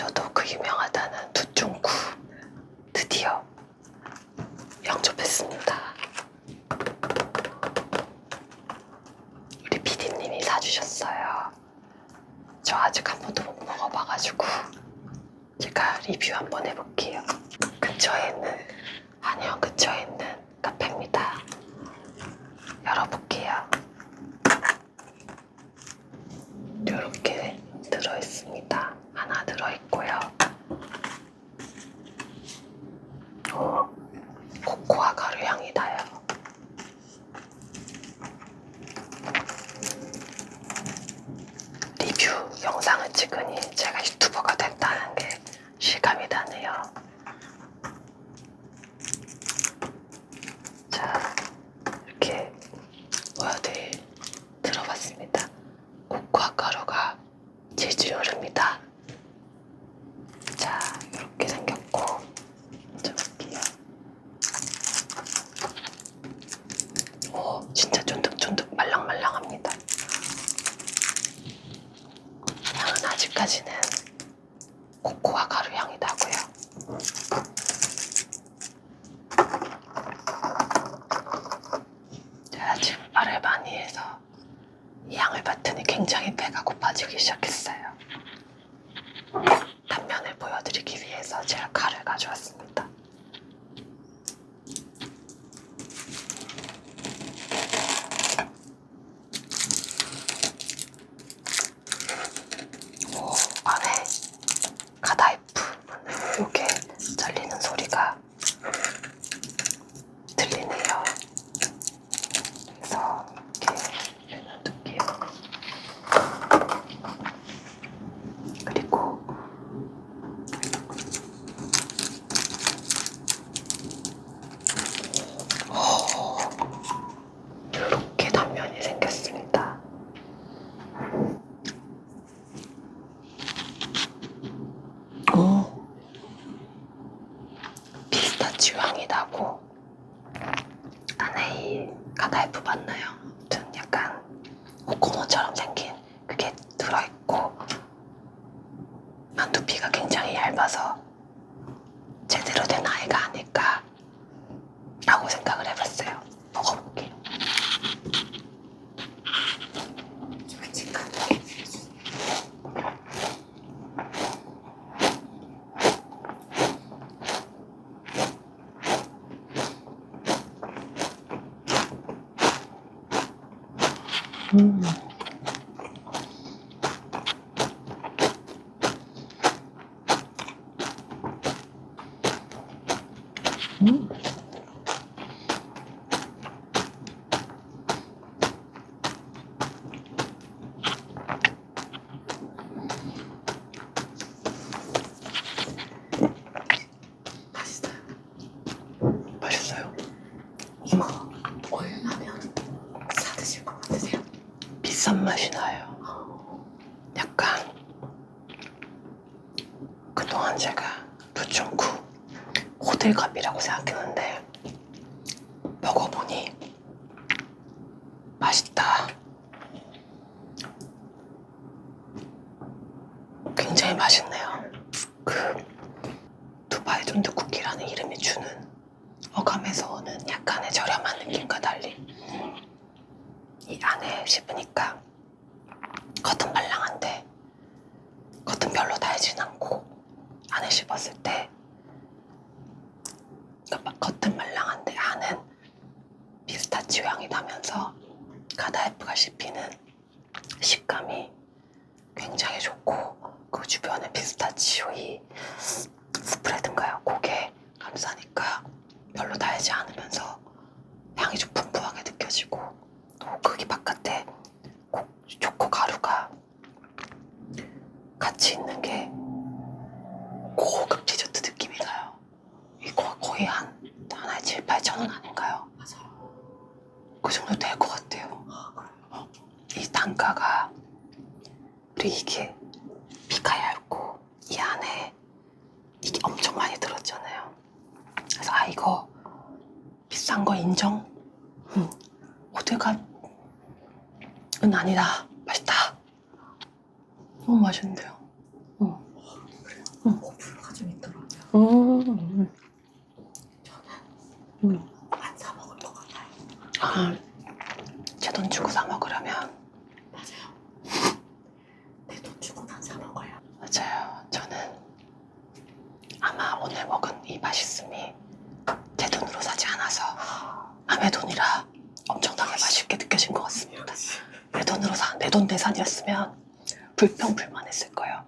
저도 그 유명하다는 두쫑쿠 드디어 영접했습니다. 우리 PD님이 사주셨어요. 저 아직 한 번도 못 먹어봐가지고 제가 리뷰 한번 해볼게요. 근처에 있는 한의원 근처에 있는 카페입니다. 열어볼게요. 이렇게 들어있습니다. 하나 들어있고요. 오, 코코아 가루 향이 나요. 리뷰 찍으니 제가 유튜버가 됐다는 게 실감이 나네요. 자, 이렇게 보여드릴 들어봤습니다. 코코아 가루가 흐릅니다. 자, 이렇게 생겼고, 져볼게요. 오, 진짜 쫀득쫀득 말랑말랑합니다. 아직까지는 코코아 가루 향이 나고요. 제가 지금 말을 많이 해서 이 향을 맡으니 굉장히 배가 고파지기 시작했어요. 단면을 보여드리기 위해서 제가 칼을 가져왔습니다. 오, 안에 가다이프 이렇게 잘리는 소리가 들리네요. 그래서 이렇게 해놔둘게요. 그리고 이렇게 단면이 생겼습니다. 오, 피스타치오 향이 나고 안에 이 가다이프 맞나요? 아무튼 약간 코코넛처럼 생긴 그게 들어있고 만두피가 굉장히 얇아서 제대로 된 아이가 아닐까 라고 생각을 해봤어요. 먹어볼게요. 솔직한 음. 음. 맛있어요. 맛있어요. 이거 얼마면 사드실 것 같으세요? 비싼 맛이 나요. 약간 그동안 제가 루충쿠 호들갑이라고 생각했는데 먹어보니 맛있다. 굉장히 맛있네요. 그 두바이 존드 쿠키라는 이름이 주는 어감에서 오는 약간의 저렴한 느낌과 달리 이 안에 씹으니까 겉은 말랑한데 겉은 별로 달진 않고 안에 씹었을 때 그러니까 겉은 말랑한데 안은 피스타치오 향이 나면서 가다이프가 씹히는 식감이 굉장히 좋고 그 주변에 피스타치오 이 스프레드인가요? 그게 감싸니까 별로 달지 않으면서 향이 좀 풍부하게 느껴지고 또 거기 바깥에 고- 초코 가루가 같이 있는 게 고급 디저트 느낌이 나요. 이거 거의 한 하나에 7, 8천 원 아닌가요? 맞아요. 그 정도 될 것 같아요. 어, 이 단가가 그리고 이게 피가 얇고 이 안에 이게 엄청 많이 들었잖아요. 그래서 아 이거 비싼 거 인정? 응. 호들갑은 아니다. 맛있다. 너무 맛있는데요. 응. 어플가 좀 있더라고요. 음. 저는 음. 안사 먹을 것 같아요. 아, 제 돈 주고 사 먹으려면 맞아요. 내 돈 주고는 안사 먹어요. 맞아요. 저는 아마 오늘 먹은 이 맛있음이 제 돈으로 사지 않아서 남의 돈이라 엄청나게 맛있게 느껴진 것 같습니다. 내 돈으로 사, 내돈 내산이었으면 불평불만했을 거예요.